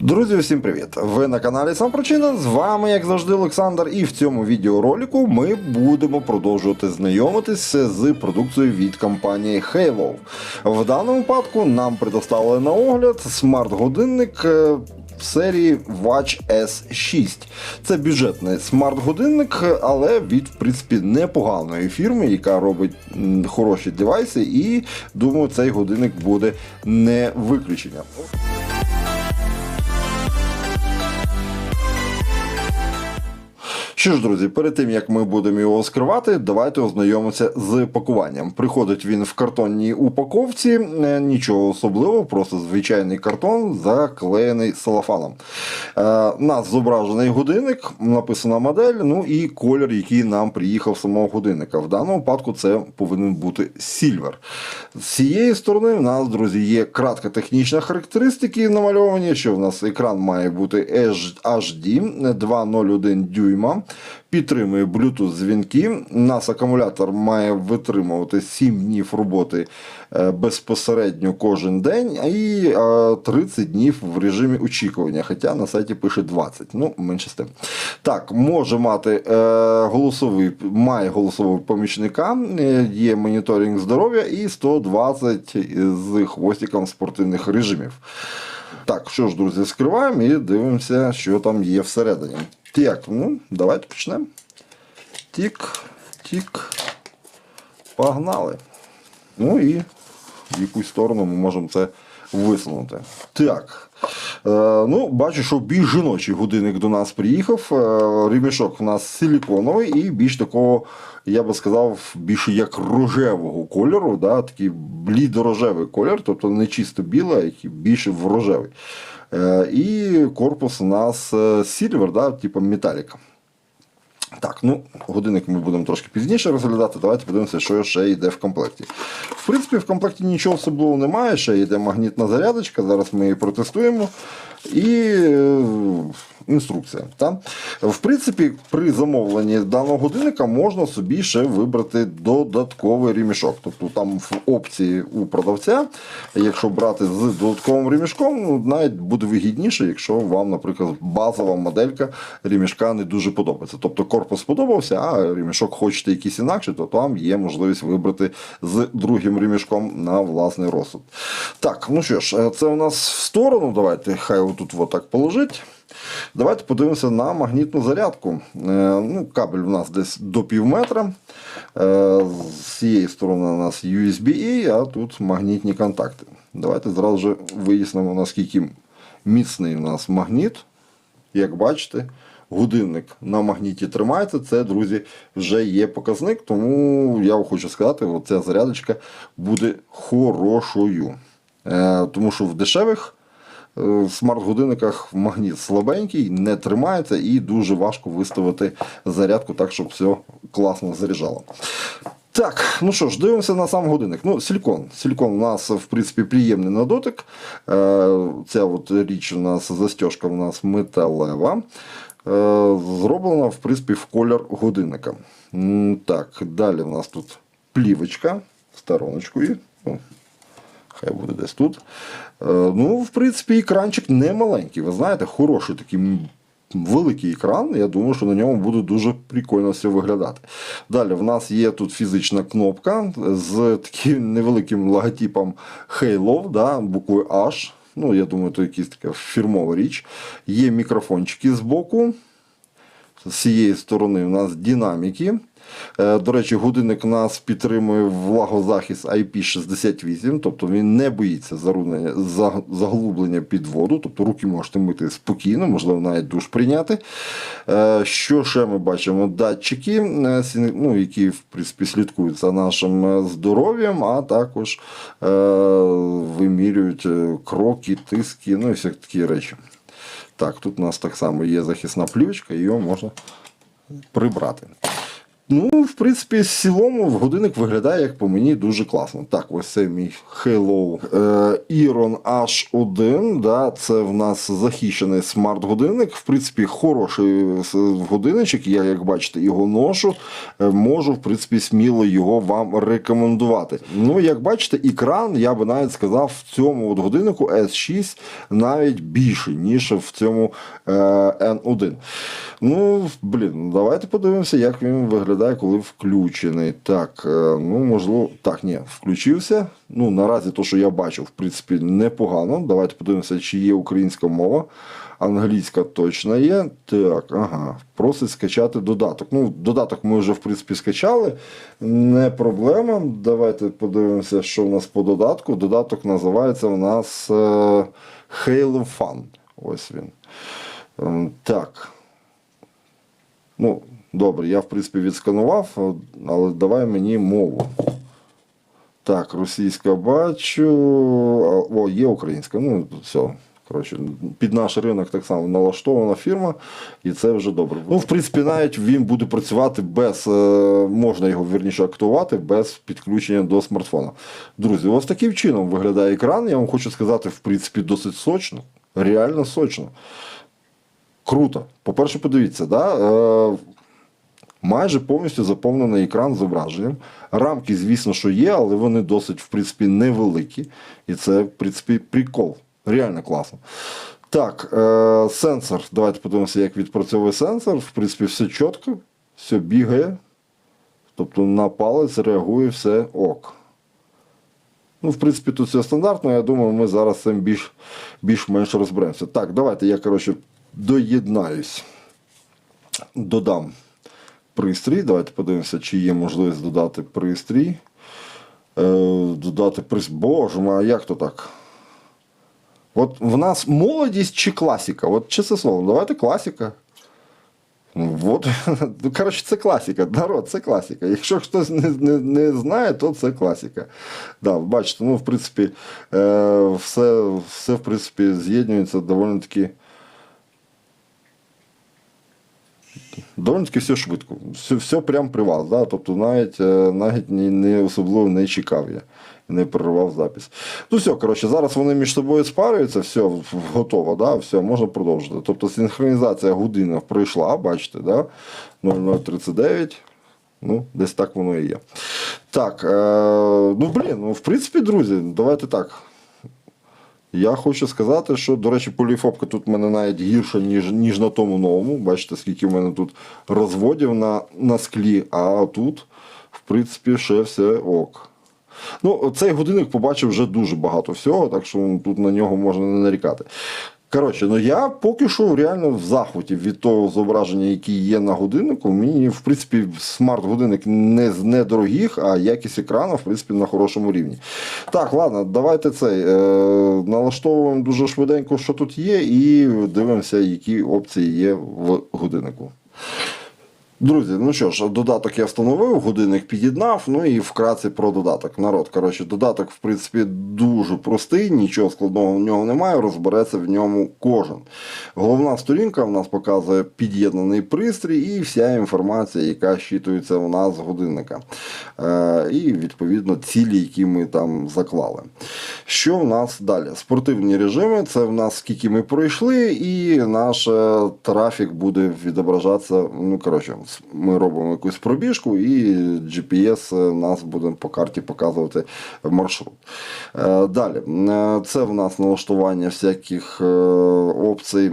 Друзі, всім привіт! Ви на каналі Сампрочина. З вами, як завжди, Олександр. І в цьому відеоролику ми будемо продовжувати знайомитися з продукцією від компанії Halo. В даному випадку нам предоставили на огляд смарт-годинник. е, серії Watch S6. Це бюджетний смарт-годинник, але від в принципі непоганої фірми, яка робить хороші девайси, і думаю, цей годинник буде не виключенням. Що ж, друзі, перед тим як ми будемо його скривати, давайте ознайомимося з пакуванням. Приходить він в картонній упаковці, е, нічого особливого, просто звичайний картон, заклеєний салафаном. Е, нас зображений годинник, написана модель, ну і колір, який нам приїхав з самого годинника. В даному випадку це повинен бути Silver. З цієї сторони в нас, друзі, є кратка технічна характеристики намальовані, що в нас екран має бути HD 201 дюйма. Підтримує Bluetooth дзвінки. Нас акумулятор має витримувати 7 днів роботи е, безпосередньо кожен день і е, 30 днів в режимі очікування. Хоча на сайті пише 20. Ну, менше з тим. Так, може мати е, голосовий, має голосового помічника, е, є моніторинг здоров'я і 120 з хвостиком спортивних режимів. Так, що ж, друзі, скриваємо і дивимося, що там є всередині. Так, ну, давайте почнемо. Тік, тік. Погнали. Ну і в якусь сторону ми можемо це висунути. Так. Е, ну, бачу, що більш жіночий годинник до нас приїхав. Рімішок ремішок у нас силіконовий і більш такого, я би сказав, більше як рожевого кольору, да, такий блідорожевий колір, тобто не чисто білий, а більш в рожевий. Е, і корпус у нас е, сільвер, да, типу металіка. Так, ну, годинник ми будемо трошки пізніше розглядати. Давайте подивимося, що ще йде в комплекті. В принципі, в комплекті нічого особливого немає, ще йде магнітна зарядочка. Зараз ми її протестуємо. І е, інструкція. Та? В принципі, при замовленні даного годинника можна собі ще вибрати додатковий ремішок. Тобто там в опції у продавця, якщо брати з додатковим ремішком, ну, навіть буде вигідніше, якщо вам, наприклад, базова моделька ремішка не дуже подобається. Тобто корпус сподобався, а ремішок хочете якийсь інакший, то там є можливість вибрати з другим ремішком на власний розсуд. Так, ну що ж, це у нас в сторону. Давайте, хай отут отак положить. Давайте подивимося на магнітну зарядку. Е, ну, Кабель у нас десь до пів метра. Е, З цієї сторони у нас USB-A, а тут магнітні контакти. Давайте зразу ж вияснимо, наскільки міцний у нас магніт. Як бачите, годинник на магніті тримається. Це, друзі, вже є показник. Тому я хочу сказати, ця зарядочка буде хорошою. Е, Тому що в дешевих е, смарт-годинниках магніт слабенький, не тримається і дуже важко виставити зарядку так, щоб все класно заряджало. Так, ну що ж, дивимося на сам годинник. Ну, силікон. Силікон у нас, в принципі, приємний на дотик. Е, Ця от річ у нас, застежка у нас металева. Е, Зроблена, в принципі, в колір годинника. Так, далі у нас тут плівочка, стороночкою. О, Хай буде десь тут. Е, Ну, в принципі, екранчик не маленький. Ви знаєте, хороший такий великий екран. Я думаю, що на ньому буде дуже прикольно все виглядати. Далі в нас є тут фізична кнопка з таким невеликим логотипом Halo, да, буквою H. Ну, я думаю, це якась така фірмова річ. Є мікрофончики з боку. З цієї сторони у нас динаміки. Е, До речі, годинник нас підтримує влагозахист IP68, тобто він не боїться заглублення під воду, тобто руки можете мити спокійно, можливо, навіть душ прийняти. Е, Що ще ми бачимо? Датчики, е, ну, які в принципі, слідкують за нашим здоров'ям, а також вимірюють кроки, тиски, ну і всякі такі речі. Так, тут у нас так само є захисна плівочка, його можна прибрати. Ну, в принципі, в цілому в годинник виглядає, як по мені, дуже класно. Так, ось це мій Halo е, Iron H1. Да, це в нас захищений смарт-годинник. В принципі, хороший с- годинничок. Я, як бачите, його ношу. Е, Можу, в принципі, сміло його вам рекомендувати. Ну, як бачите, екран, я би навіть сказав, в цьому от годиннику S6 навіть більший, ніж в цьому е, N1. Ну, блін, давайте подивимося, як він виглядає, коли включений. Так, е, ну можливо, так, ні, включився. Ну, наразі то, що я бачив, в принципі, непогано. Давайте подивимося, чи є українська мова. Англійська точно є. Так, ага. Просить скачати додаток. Ну, додаток ми вже, в принципі, скачали. Не проблема. Давайте подивимося, що в нас по додатку. Додаток називається у нас е, Halo Fun. Ось він. Ем, Так. Ну, добре, я в принципі відсканував, але давай мені мову. Так, російська бачу. О, є українська. Ну, все. Коротше, під наш ринок так само налаштована фірма, і це вже добре. Ну, в принципі, навіть він буде працювати без, е, можна його вірніше актувати без підключення до смартфона. Друзі, ось таким чином виглядає екран. Я вам хочу сказати, в принципі, досить сочно. Реально сочно. Круто. По-перше, подивіться, да? Майже повністю заповнений екран зображенням. Рамки, звісно, що є, але вони досить, в принципі, невеликі. І це, в принципі, прикол. Реально класно. Так, е, сенсор. Давайте подивимося, як відпрацьовує сенсор. В принципі, все чітко, все бігає. Тобто на палець реагує все ок. Ну, в принципі, тут все стандартно. Я думаю, ми зараз цим більш, більш-менш розберемося. Так, давайте я, коротше, доєднаюсь. Додам пристрій. Давайте подивимося, чи є можливість додати пристрій. Е, додати пристрій. Боже а як то так? От в нас молодість чи класика? От чесне слово, давайте класика. Ну, От, ну, коротше, це класика. Народ, це класика. Якщо хтось не, не, не знає, то це класика. Да, бачите, ну, в принципі, е, все, все в принципі, з'єднується доволі таки. Доволі таки все швидко. Все, все прямо при вас. Да? Тобто навіть, е, навіть не, не особливо не чекав я. Не переривав запис. Ну все, коротше, зараз вони між собою спарюються, все готово, да? все, можна продовжити. Тобто синхронізація година пройшла, бачите, да? 0039. Ну, десь так воно і є. Так, е, ну блін, ну в принципі, друзі, давайте так. Я хочу сказати, що, до речі, поліфобка тут в мене навіть гірша, ніж, ніж на тому новому. Бачите, скільки в мене тут розводів на, на склі, а тут, в принципі, ще все ок. Ну, цей годинник побачив вже дуже багато всього, так що тут на нього можна не нарікати. Коротше, ну я поки що реально в захваті від того зображення, яке є на годиннику. Мені, в принципі, смарт-годинник не з недорогих, а якість екрану, в принципі, на хорошому рівні. Так, ладно, давайте цей. Е, налаштовуємо дуже швиденько, що тут є, і дивимося, які опції є в годиннику. Друзі, ну що ж, додаток я встановив, годинник під'єднав, ну і вкратце про додаток. Народ, коротше, додаток, в принципі, дуже простий, нічого складного в нього немає, розбереться в ньому кожен. Головна сторінка в нас показує під'єднаний пристрій і вся інформація, яка щитується у нас з годинника. Е, і, відповідно, цілі, які ми там заклали. Що в нас далі? Спортивні режими, це в нас скільки ми пройшли, і наш е, трафік буде відображатися. Ну, коротше, ми робимо якусь пробіжку, і GPS е, нас буде по карті показувати маршрут. Е, Далі, е, це в нас налаштування всяких опцій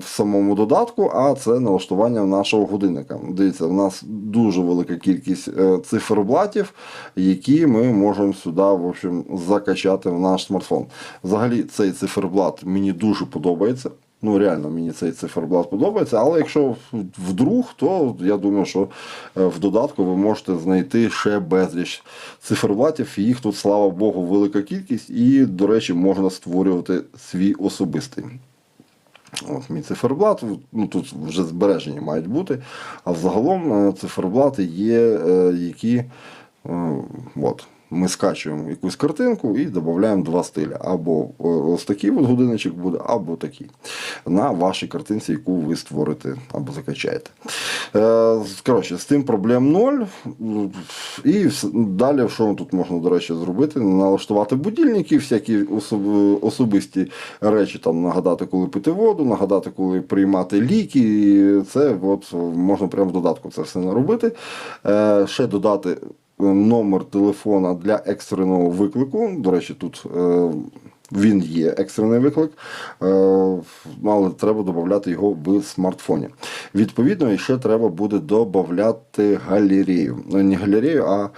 в самому додатку, а це налаштування нашого годинника. Дивіться, в нас дуже велика кількість циферблатів, які ми можемо сюди в общем, закачати в наш смартфон. Взагалі, цей циферблат мені дуже подобається. Ну, реально, мені цей циферблат подобається, але якщо вдруг, то я думаю, що е, в додатку ви можете знайти ще безліч циферблатів. Їх тут, слава Богу, велика кількість, і, до речі, можна створювати свій особистий. От, мій циферблат, ну тут вже збережені мають бути. А взагалом е, циферблати є, е, які. От, ми скачуємо якусь картинку і додаємо два стилі. Або ось такий от годинничок буде, або такий. На вашій картинці, яку ви створите або закачаєте. Е, Коротше, з тим проблем ноль. І далі, що тут можна, до речі, зробити? Налаштувати будильники, всякі особ- особисті речі, там нагадати, коли пити воду, нагадати, коли приймати ліки. І це от, можна прямо в додатку це все наробити. Е, Ще додати номер телефона для екстреного виклику. До речі, тут. е, Він є екстрений виклик, е, але треба додати його в смартфоні. Відповідно, ще треба буде додати галерею. Ну, не галерею, а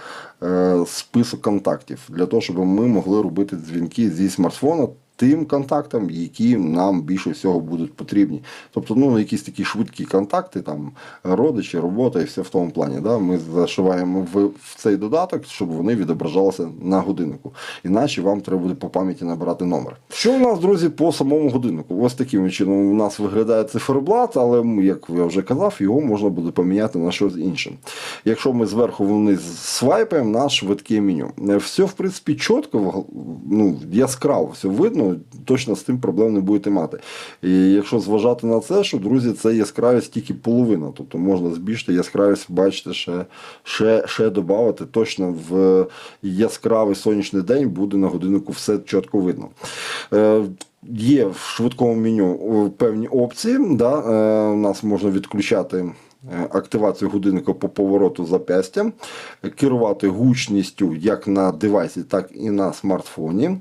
е, список контактів для того, щоб ми могли робити дзвінки зі смартфона тим контактам, які нам більше всього будуть потрібні. Тобто, ну, якісь такі швидкі контакти, там родичі, робота і все в тому плані. Да? Ми зашиваємо в, в цей додаток, щоб вони відображалися на годиннику. Іначе вам треба буде по пам'яті набирати номер. Що у нас, друзі, по самому годиннику? Ось таким чином у нас виглядає циферблат, але як я вже казав, його можна буде поміняти на щось інше. Якщо ми зверху вниз свайпаємо на швидке меню. Все, в принципі, чітко, ну, яскраво все видно, точно з тим проблем не будете мати. І якщо зважати на це, що, друзі, це яскравість тільки половина. Тобто можна збільшити яскравість, бачите, ще, ще, ще додати. Точно в яскравий сонячний день буде на годиннику все чітко видно. Е, Є в швидкому меню е, певні опції. Да? Е, У нас можна відключати активацію годинника по повороту запястя, керувати гучністю як на девайсі, так і на смартфоні.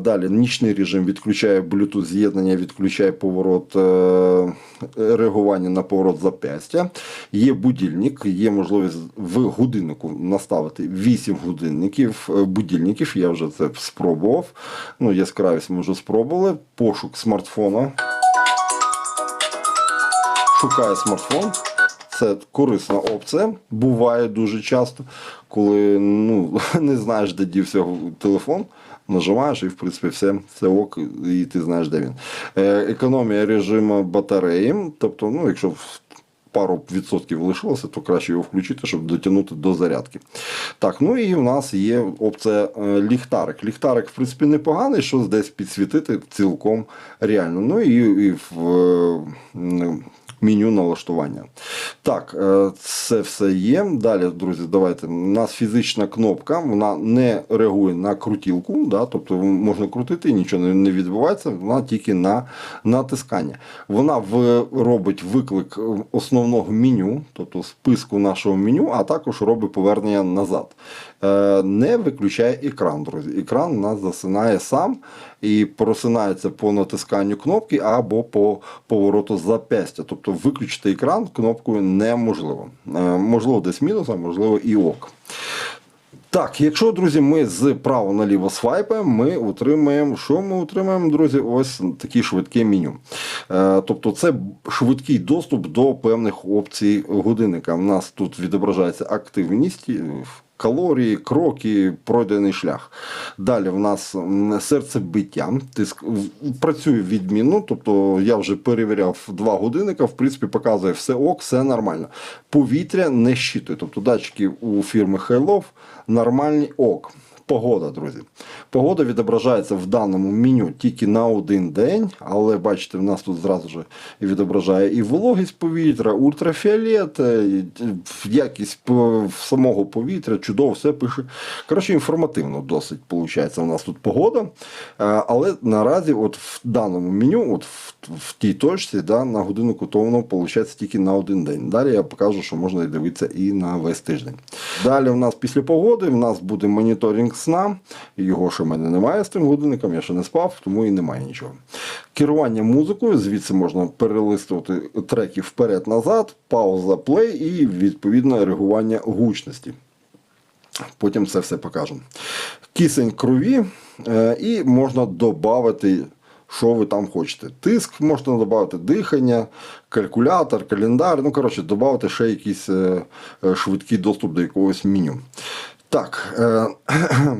Далі нічний режим відключає Bluetooth з'єднання, відключає поворот е, реагування на поворот запястя. Є будильник, є можливість в годиннику наставити 8 годинників, е, будильників. Я вже це спробував. Ну, яскравість ми вже спробували. Пошук смартфона. Шукає смартфон. Це корисна опція. Буває дуже часто, коли ну, не знаєш, де дівся телефон. Нажимаєш і, в принципі, все, все ок, і ти знаєш, де він. Е, економія режиму батареї. Тобто, ну, якщо пару відсотків лишилося, то краще його включити, щоб дотягнути до зарядки. Так, ну і в нас є опція е, ліхтарик. Ліхтарик, в принципі, непоганий, що десь підсвітити цілком реально. Ну і, і в е, меню налаштування. Так, е, це все є. Далі, друзі, давайте. У нас фізична кнопка, вона не реагує на крутілку, да, тобто можна крутити, нічого не- відбувається, вона тільки на натискання. Вона робить виклик основного меню, тобто списку нашого меню, а також робить повернення назад. Е, Не виключає екран, друзі. Екран у нас засинає сам і просинається по натисканню кнопки або по повороту запястя. Тобто виключити екран кнопкою неможливо. Е, Можливо, десь мінус, а можливо і ок. Так, якщо, друзі, ми з право наліво свайпаємо, ми отримаємо, що ми отримаємо, друзі, ось таке швидке меню. Е, тобто це швидкий доступ до певних опцій годинника. У нас тут відображається активність. Калорії, кроки, пройдений шлях. Далі в нас серцебиття. Тиск працює відмінно. Тобто я вже перевіряв два годинника, в принципі, показує все ок, все нормально. Повітря не щитує. Тобто датчики у фірми Хайлов нормальні ок. Погода, друзі. Погода відображається в даному меню тільки на один день, але бачите, в нас тут зразу ж відображає і вологість повітря, ультрафіолет, е, якість самого повітря, чудово, все пише. Коротше, інформативно досить виходить. У нас тут погода. Е, Але наразі, от в даному меню, от в, в тій точці, да, на годиннику, то виходить тільки на один день. Далі я покажу, що можна дивитися і на весь тиждень. Далі у нас після погоди в нас буде моніторинг сна. Його ще в мене немає з тим годинником, я ще не спав, тому і немає нічого. Керування музикою, звідси можна перелистувати треки вперед-назад, пауза плей і відповідно реагування гучності. Потім це все покажемо. Кисень крові е, і можна додати, що ви там хочете. Тиск можна додати, дихання, калькулятор, календар. Ну, коротше, додати ще якийсь е, е, швидкий доступ до якогось меню. Так, е,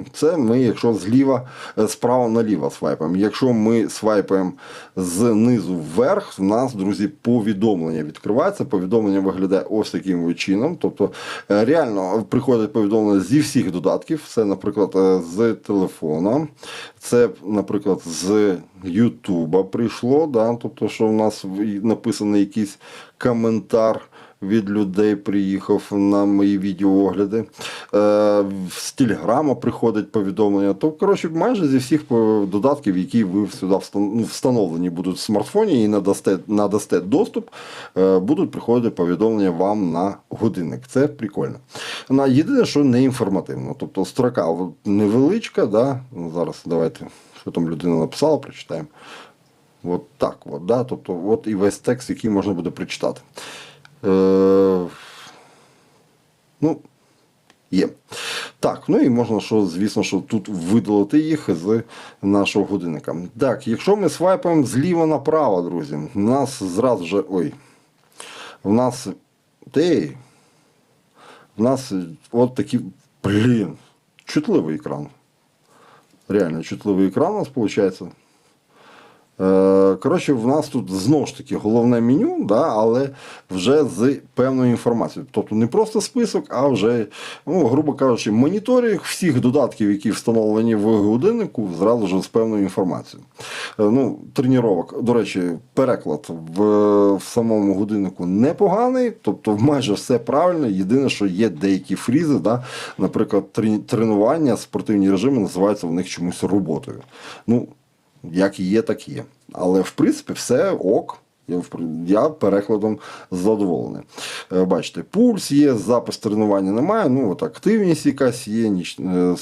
це ми, якщо зліва, е, справа наліво свайпаємо. Якщо ми свайпаємо знизу вверх, в нас, друзі, повідомлення відкривається. Повідомлення виглядає ось таким чином. Тобто е, реально приходять повідомлення зі всіх додатків. Це, наприклад, з телефона, це, наприклад, з Ютуба прийшло. Да? Тобто, що в нас написаний якийсь коментар від людей приїхав на мої відеоогляди. Е, з Телеграма приходить повідомлення. То, коротше, майже зі всіх е, додатків, які ви сюди ну, встановлені будуть в смартфоні і надасте, надасте доступ, е, будуть приходити повідомлення вам на годинник. Це прикольно. Єдине, що не інформативно. Тобто строка невеличка, да? Ну, зараз давайте, що там людина написала, прочитаємо. От так, от, да? тобто, от і весь текст, який можна буде прочитати. Е, ну, є. Так, ну і можна, що, звісно, що тут видалити їх з нашого годинника. Так, якщо ми свайпаємо зліва направо, друзі, у нас зразу же. Ой. У нас. Ей, у нас от такий, блін, чутливий екран. Реально чутливий екран у нас виходить. Е, Коротше, в нас тут знову ж таки головне меню, да, але вже з певною інформацією. Тобто не просто список, а вже, ну, грубо кажучи, моніторинг всіх додатків, які встановлені в годиннику, зразу ж з певною інформацією. Е, Ну, тренувок, до речі, переклад в, в самому годиннику непоганий, тобто майже все правильно. Єдине, що є деякі фрізи, да, наприклад, тренування, спортивні режими називаються в них чомусь роботою. Ну, як є, так є. Але в принципі все ок. Я, перекладом задоволений. Е, Бачите, пульс є, запис тренування немає. Ну, от активність якась є, ніч, е,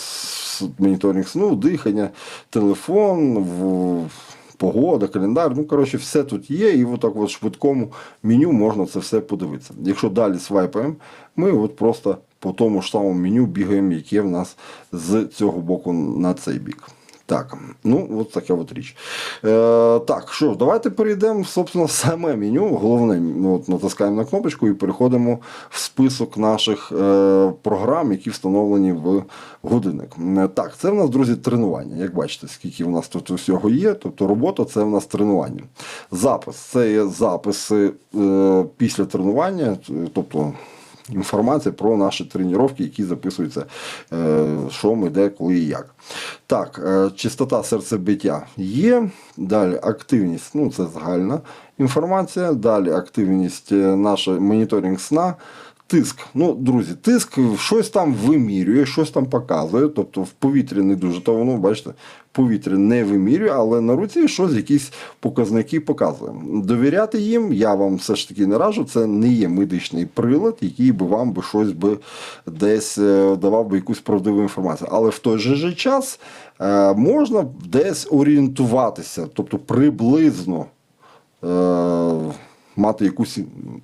моніторинг сну, дихання, телефон, в, погода, календар. Ну, коротше, все тут є, і в швидкому меню можна це все подивитися. Якщо далі свайпаємо, ми от просто по тому ж самому меню бігаємо, яке в нас з цього боку на цей бік. Так, ну от така от річ. Е, так, що ж, давайте перейдемо, собственно, в саме меню. Головне, от натискаємо на кнопочку і переходимо в список наших е, програм, які встановлені в годинник. Е, так, це в нас, друзі, тренування. Як бачите, скільки в нас тут усього є. Тобто робота це в нас тренування. Запис це є записи е, після тренування, тобто інформація про наші тренування, які записуються, е, що ми де, коли і як. Так, чистота серцебиття є. Далі активність, ну це загальна інформація. Далі активність, е, наша моніторинг сна. Тиск. Ну, друзі, тиск щось там вимірює, щось там показує. Тобто в повітрі не дуже, то воно, бачите, повітря не вимірює, але на руці щось, якісь показники показує. Довіряти їм я вам все ж таки не раджу. Це не є медичний прилад, який би вам би щось би десь е, давав би якусь правдиву інформацію. Але в той же час е, можна десь орієнтуватися, тобто приблизно. Е, Мати якусь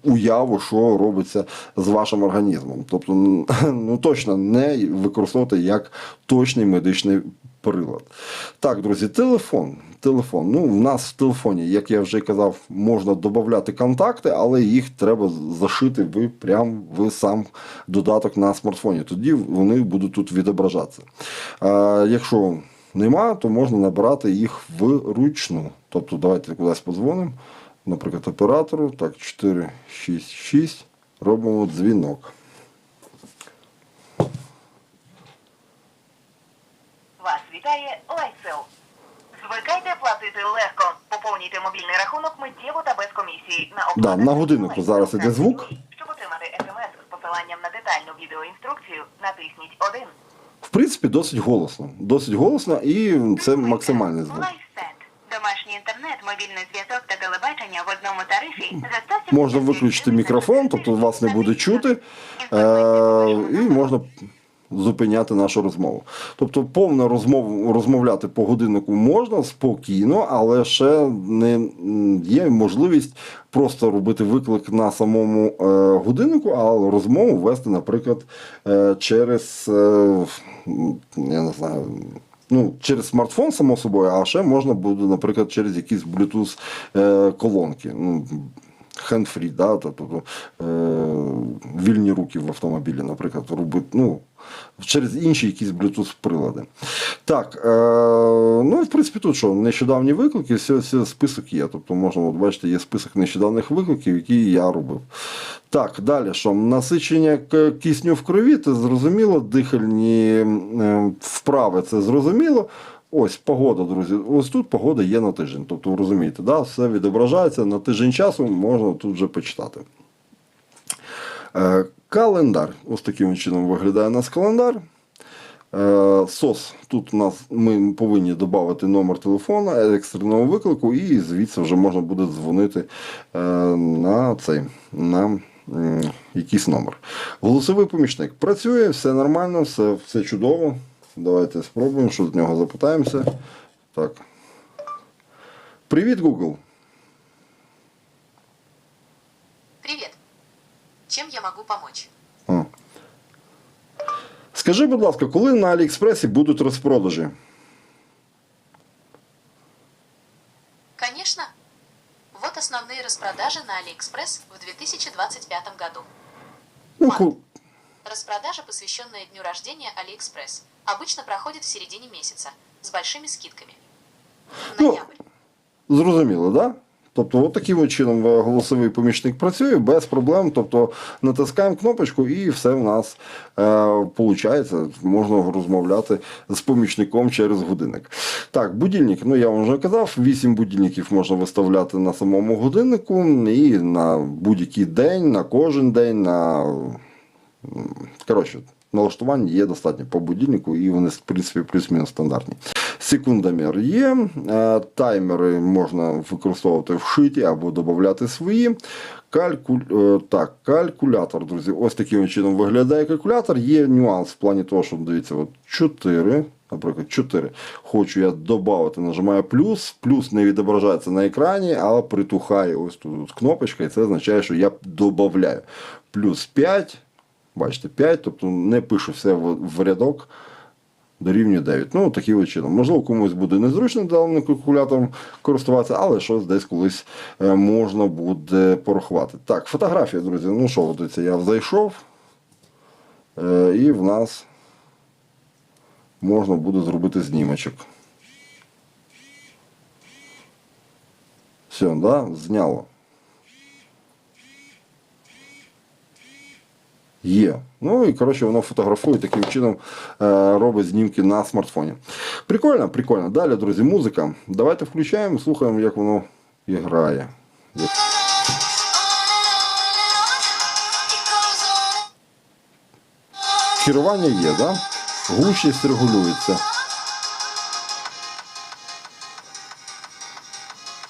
уяву, що робиться з вашим організмом. Тобто, ну точно не використовувати як точний медичний прилад. Так, друзі, телефон. Телефон. Ну, в нас в телефоні, як я вже казав, можна додати контакти, але їх треба зашити ви прямо в сам додаток на смартфоні. Тоді вони будуть тут відображатися. А, якщо нема, то можна набирати їх вручну. Тобто, давайте кудись подзвонимо. Наприклад, оператору. Так, 4, 6, 6. Робимо дзвінок. Вас вітає Лайсел. Звикайте платити легко. Поповнюйте мобільний рахунок миттєво та без комісії. На Да, на годиннику зараз іде звук. Щоб отримати смс з посиланням на детальну відеоінструкцію, натисніть 1. В принципі, досить голосно. Досить голосно і це максимальний звук. Лайфсет. Домашній інтернет, мобільний зв'язок та телебачення в одному тарифі за Можна виключити мікрофон, тобто вас не буде чути, е- і можна зупиняти нашу розмову. Тобто, повно розмов, розмовляти по годиннику можна спокійно, але ще не є можливість просто робити виклик на самому е, годиннику, а розмову вести, наприклад, е, через е, я не знаю. Ну, через смартфон, само собою, а ще можна буде, наприклад, через якісь Bluetooth е, колонки. Ну, хендфрі, да, тобто е, вільні руки в автомобілі, наприклад, робити, ну, через інші якісь Bluetooth прилади. Так, е, ну в принципі тут що, нещодавні виклики, все, все, список є. Тобто можна, от бачите, є список нещодавних викликів, які я робив. Так, далі що? Насичення кисню в крові, це зрозуміло, дихальні е, вправи, це зрозуміло. Ось погода, друзі. Ось тут погода є на тиждень. Тобто, ви розумієте, да? все відображається на тиждень часу, можна тут вже почитати. Е, Календар. Ось таким чином виглядає у нас календар. Е, СОС. Тут у нас ми повинні додати номер телефона екстреного виклику, і звідси вже можна буде дзвонити е, на цей на якийсь номер. Голосовий помічник працює, все нормально, все, все чудово. Давайте спробуємо, що з нього запитаємося. Так. Привіт, Google. Привет. Чем я могу помочь? А. Скажи, будь ласка, коли на Аліекспресі будуть розпродажі? Конечно. Вот основные распродажи на AliExpress в 2025 году. Ну, ку- Распродажа, посвященная дню рождения AliExpress, обычно проходит в середине месяца с большими скидками. Ну, Ноябрь. Зрозуміло, так? Да? Тобто, от таким от чином е, голосовий помічник працює без проблем. Тобто натискаємо кнопочку і все в нас виходить. Можна розмовляти з помічником через годинник. Так, будильник, ну я вам вже казав, 8 будильників можна виставляти на самому годиннику і на будь-який день, на кожен день, на коротше. Налаштування є достатньо по будильнику, і вони, в принципі, плюс-мінус стандартні. Секундомір є, е, таймери можна використовувати вшиті або додати свої. Калькуль... е, Так, калькулятор, друзі. Ось таким чином виглядає калькулятор. Є нюанс в плані того, що дивіться, от 4. Наприклад, 4. Хочу я додати, нажимаю плюс. Плюс не відображається на екрані, а притухає ось тут кнопочка, і це означає, що я додаю. Плюс 5. Бачите, 5, тобто не пишу все в, рядок дорівнює 9. Ну, таким чином. Можливо, комусь буде незручно даним калькулятором користуватися, але щось десь колись е, можна буде порахувати. Так, фотографія, друзі. Ну що, це я зайшов. Е, І в нас можна буде зробити знімочок. Все, да? зняло. Є. Ну і коротше воно фотографує таким чином, е, робить знімки на смартфоні. Прикольно, прикольно. Далі, друзі, музика. Давайте включаємо, слухаємо, як воно грає. Керування є? Да? Гучність регулюється.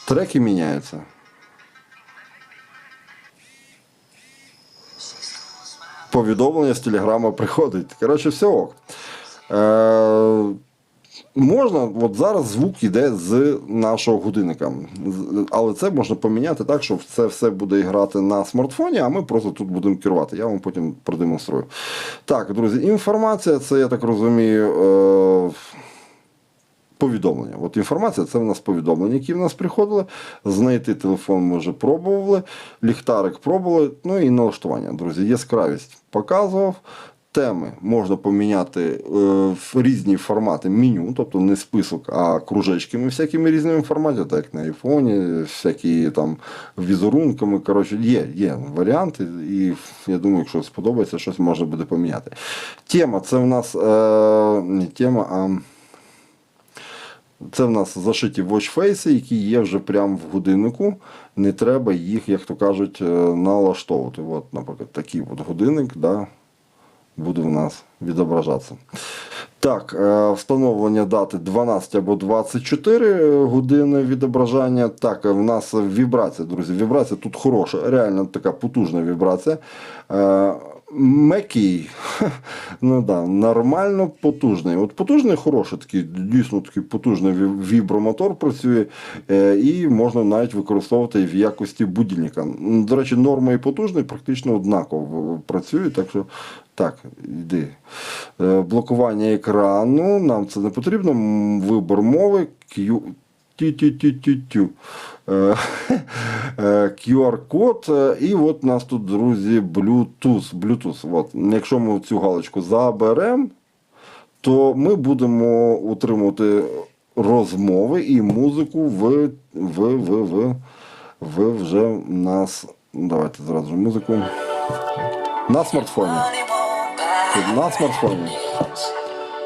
Треки міняються. Повідомлення з телеграма приходить. Коротше, все ок. Е, можна, от зараз звук йде з нашого годинника. Але це можна поміняти так, що це все буде грати на смартфоні, а ми просто тут будемо керувати. Я вам потім продемонструю. Так, друзі, інформація, це я так розумію. Е, повідомлення. От інформація це в нас повідомлення, які в нас приходили. Знайти телефон ми вже пробували, ліхтарик пробували. Ну і налаштування, друзі. Яскравість показував. Теми можна поміняти е, в різні формати меню, тобто не список, а кружечками всякими різними форматами, так як на айфоні, всякі там візерунками. Коротше, є, є варіанти, і я думаю, якщо сподобається, щось можна буде поміняти. Тема це в нас е, не тема, а. Це в нас зашиті watchface, які є вже прямо в годиннику. Не треба їх, як то кажуть, е, налаштовувати. От, наприклад, такий от годинник да, буде в нас відображатися. Так, е, встановлення дати 12 або 24 години відображення. Так, е, в нас вібрація, друзі. Вібрація тут хороша, реально така потужна вібрація. М'який, ну да, нормально потужний. От потужний, хороший, такий, дійсно такий потужний вібромотор працює, е, і можна навіть використовувати в якості будильника. До речі, норма і потужний практично однаково працюють, так що так, йди. Е, Блокування екрану, нам це не потрібно. Вибор мови, Q, Тю-тю-тю-тю-тю. QR-код. І от у нас тут, друзі, Bluetooth. Bluetooth. От. Якщо ми цю галочку заберемо, то ми будемо утримувати розмови і музику в, в, в, в, в вже в нас. Давайте зразу музику. На смартфоні. На смартфоні.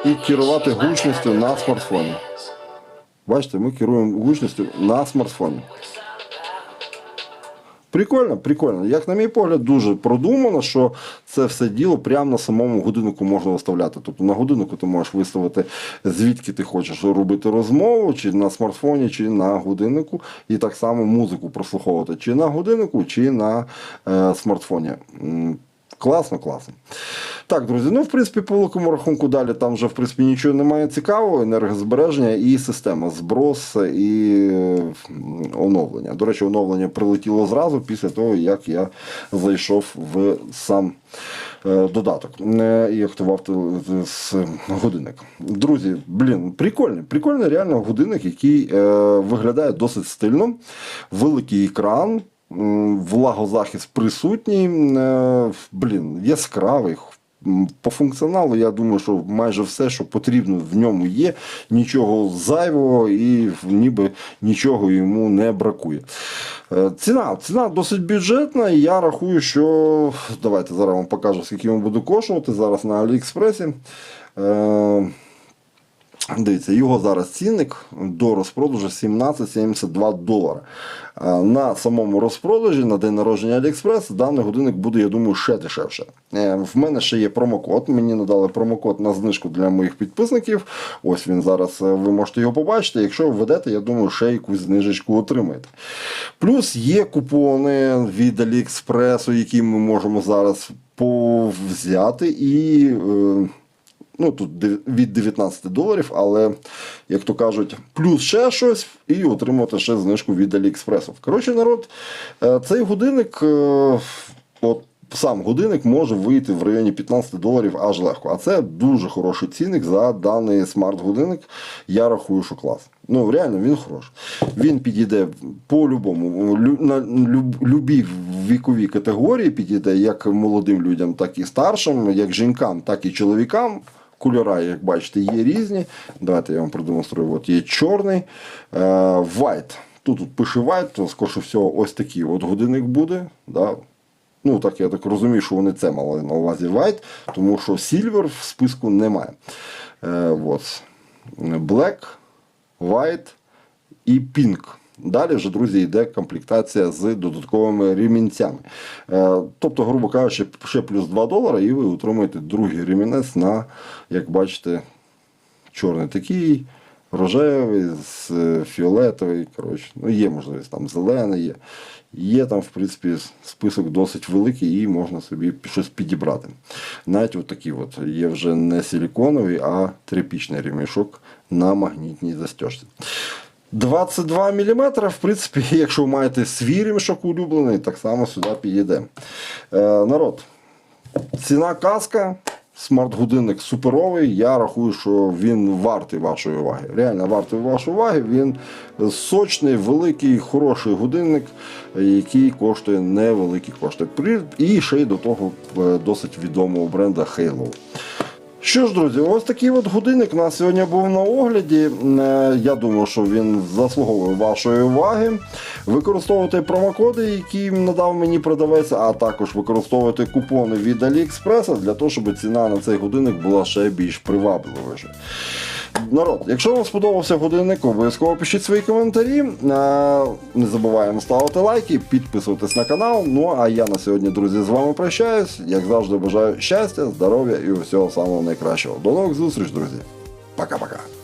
І керувати гучністю на смартфоні. Бачите, ми керуємо гучністю на смартфоні. Прикольно, прикольно. Як на мій погляд, дуже продумано, що це все діло прямо на самому годиннику можна виставляти. Тобто на годиннику ти можеш виставити, звідки ти хочеш робити розмову, чи на смартфоні, чи на годиннику, і так само музику прослуховувати, чи на годиннику, чи на е, смартфоні. Класно, класно. Так, друзі, ну в принципі, по великому рахунку далі там вже в принципі нічого немає цікавого, енергозбереження і система зброс і е, оновлення. До речі, оновлення прилетіло зразу після того, як я зайшов в сам е, додаток е, і активував з годинник. Друзі, блін, прикольний, прикольний реально годинник, який виглядає досить стильно, великий екран. Влагозахист присутній, е, блін, яскравий. По функціоналу, я думаю, що майже все, що потрібно в ньому є, нічого зайвого і ніби нічого йому не бракує. Е, Ціна, ціна досить бюджетна, і я рахую, що давайте зараз вам покажу, скільки він буде коштувати зараз на Аліекспресі. Е, Дивіться, його зараз цінник до розпродажу 17,72 долара. На самому розпродажі на день народження Аліекспрес даний годинник буде, я думаю, ще дешевше. Е, В мене ще є промокод. Мені надали промокод на знижку для моїх підписників. Ось він зараз е, ви можете його побачити. Якщо введете, я думаю, ще якусь знижечку отримаєте. Плюс є купони від Аліекспресу, які ми можемо зараз повзяти і. Ну, тут від 19 доларів, але, як то кажуть, плюс ще щось і отримати ще знижку від Аліекспресу. Коротше, народ, е, цей годинник, е, от сам годинник може вийти в районі 15 доларів аж легко. А це дуже хороший цінник за даний смарт-годинник. Я рахую, що клас. Ну, реально, він хороший. Він підійде по-любому, лю- на люб- любій віковій категорії підійде як молодим людям, так і старшим, як жінкам, так і чоловікам. Кольора, як бачите, є різні. Давайте я вам продемонструю. От є чорний, е, white. Тут, тут пише white, то скоріше всього, ось такий от годинник буде. Да. Ну, так я так розумію, що вони це мали на увазі white, тому що silver в списку немає. Е, от. Black, white і pink. Далі вже, друзі, йде комплектація з додатковими ремінцями. Е, тобто, грубо кажучи, ще плюс 2 долари, і ви отримаєте другий ремінець на, як бачите, чорний такий, рожевий, е, фіолетовий. Коротше, ну, є можливість, там зелений є. Є там, в принципі, список досить великий і можна собі щось підібрати. Навіть от от є вже не силіконовий, а тряпічний ремішок на магнітній застежці. 22 мм, в принципі, якщо ви маєте свій ремішок улюблений, так само сюди підійде. Е, народ, ціна каска, смарт-годинник суперовий. Я рахую, що він вартий вашої уваги. Реально вартий вашої уваги. Він сочний, великий, хороший годинник, який коштує невеликі кошти. І ще й до того е, досить відомого бренда Halo. Що ж, друзі, ось такий от годинник у нас сьогодні був на огляді. Е, Я думаю, що він заслуговує вашої уваги. Використовуйте промокоди, які надав мені продавець, а також використовуйте купони від Аліекспреса для того, щоб ціна на цей годинник була ще більш привабливіша. Народ, якщо вам сподобався годинник, обов'язково пишіть свої коментарі. Не забуваємо ставити лайки, підписуватись на канал. Ну а я на сьогодні, друзі, з вами прощаюсь. Як завжди, бажаю щастя, здоров'я і усього самого найкращого. До нових зустріч, друзі. Пока-пока.